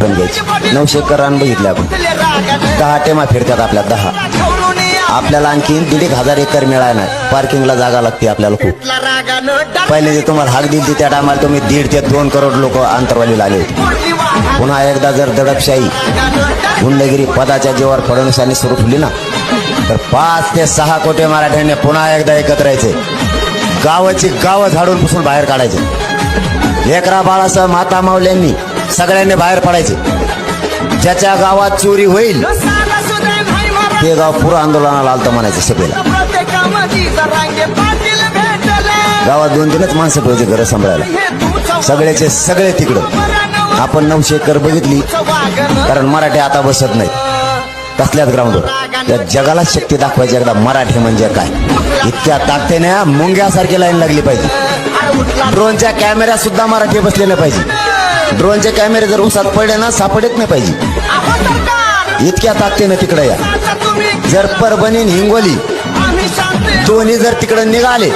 पण घ्यायची नऊशे एकर रान बघितले आपण. दहा टेमा फिरतात आपल्या दहा. आपल्याला आणखीन दीड एक हजार एकर मिळायला पार्किंगला जागा लागते आपल्याला खूप. पहिले जे तुम्हाला हाक दिली त्या टायमाला तुम्ही दीड ते दोन करोड लोक अंतरवालीला आले होते. पुन्हा एकदा जर दडपशाही गुंडगिरी पदाच्या जीवावर फडणवीसांनी सुरू ठेवली ना तर पाच ते सहा कोटी मराठ्यांनी पुन्हा एकदा एकत्र यायचे. गावाची गावं झाडून पुसून बाहेर काढायचे. लेकरा बाळासह माता माऊल्यांनी सगळ्यांनी बाहेर पडायचे. ज्याच्या गावात चोरी होईल ते गाव पुरं आंदोलनाला आलतं म्हणायचं सभेला. गावात दोन तीनच माणसं पाहिजे घरं सांभाळायला. सगळ्याचे सगळे तिकडं. आपण नऊशे एकर बघितली कारण मराठी आता बसत नाही. कसल्याच ग्राउंडवर त्या जगाला शक्ती दाखवायची एकदा मराठी म्हणजे काय? इतक्या ताकदीने मुंग्यासारखी लाईन लागली पाहिजे. ड्रोनच्या कॅमेऱ्यात सुद्धा मराठी बसलेल्या पाहिजे. ड्रोनचे कॅमेरे जर उसात पडले ना सापडत नाही पाहिजे. इतक्या ताकदीने तिकडे या. जर परभणी हिंगोली दोन्ही जर तिकडे निघाले